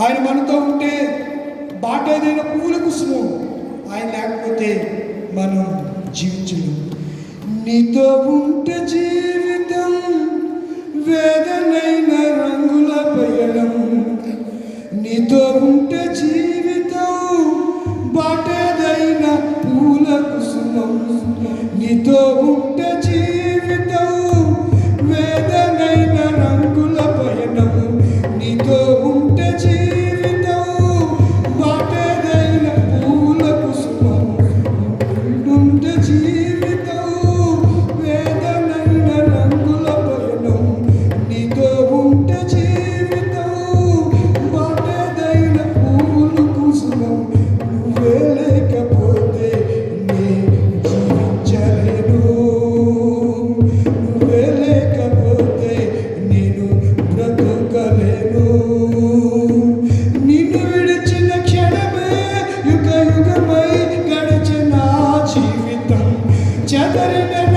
ఆయన మనతో ఉంటే బాట ఏదైనా పువ్వుల కుసుమం ఆయన లేకపోతే మనం జీవించలేము. నీతో ఉంటే జీవితం వేదనైన రంగుల పయనం. నీతో ఉంటే జీవితం బాటేదైన పూల కుసుమం. నీతో ఉంటే ಚದರಿನ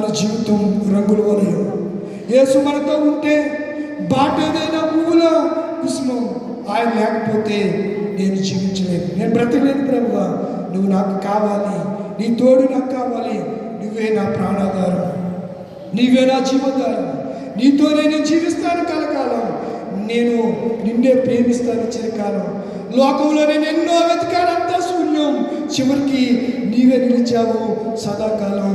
మన జీవితం రంగుల వలయం. యేసు మనతో ఉంటే బాట ఏదైనా పువ్వుల కుసుమం ఆయన లేకపోతే నేను జీవించలేను. నేను బ్రతకలేను ప్రభు నువ్వు నాకు కావాలి. నీ తోడు నాకు కావాలి. నువ్వే నా ప్రాణాధారం. నీవే నా జీవధారం. నీతోనే నేను జీవిస్తాను కలకాలం. నేను నిన్నే ప్రేమిస్తాను చిరకాలం. లోకంలో నేను ఎన్నో వెతికాను అంతా శూన్యం. చివరికి నీవే నిలిచావు సదాకాలం.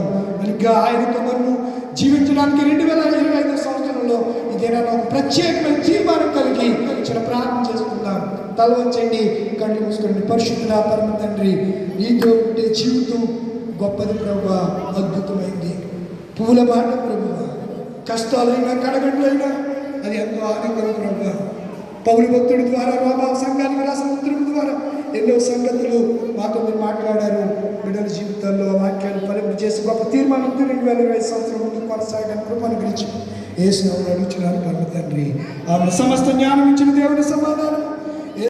ఇంకా ఆయనతో మనము జీవించడానికి రెండు వేల ఇరవై ఐదు సంవత్సరంలో ఇదేనా ఒక ప్రత్యేకమైన జీవాన్ని కలిగి చిన్న ప్రార్థన చేసుకుందాం. తల వచ్చండి కళ్ళు మూసుకోండి. పరిశుద్ధుల పరమ తండ్రి నీతో ఉండే జీవితం గొప్పది ప్రభు అద్భుతమైంది. పూల బాట ప్రభు కష్టాలైనా కడగండ్లైనా అది ఎంతో ఆనందం ప్రభు. పౌరు భక్తుడి ద్వారా రోమా సంఘానికి రాసిన ద్వారా ఎన్నో సంగతులు మాతో మీరు మాట్లాడారు. బిడ్డల జీవితాల్లో ఆ వాక్యాలు చేసి గొప్ప తీర్మానం రెండు వేల ఇరవై సంవత్సరం ముందు కొనసాగడానికి కృపను గురించి ఏసు స్నేహం అడుగుతున్నాను పరమ తండ్రి. ఆమె సమస్త జ్ఞానం ఇచ్చిన దేవుని సమాధానం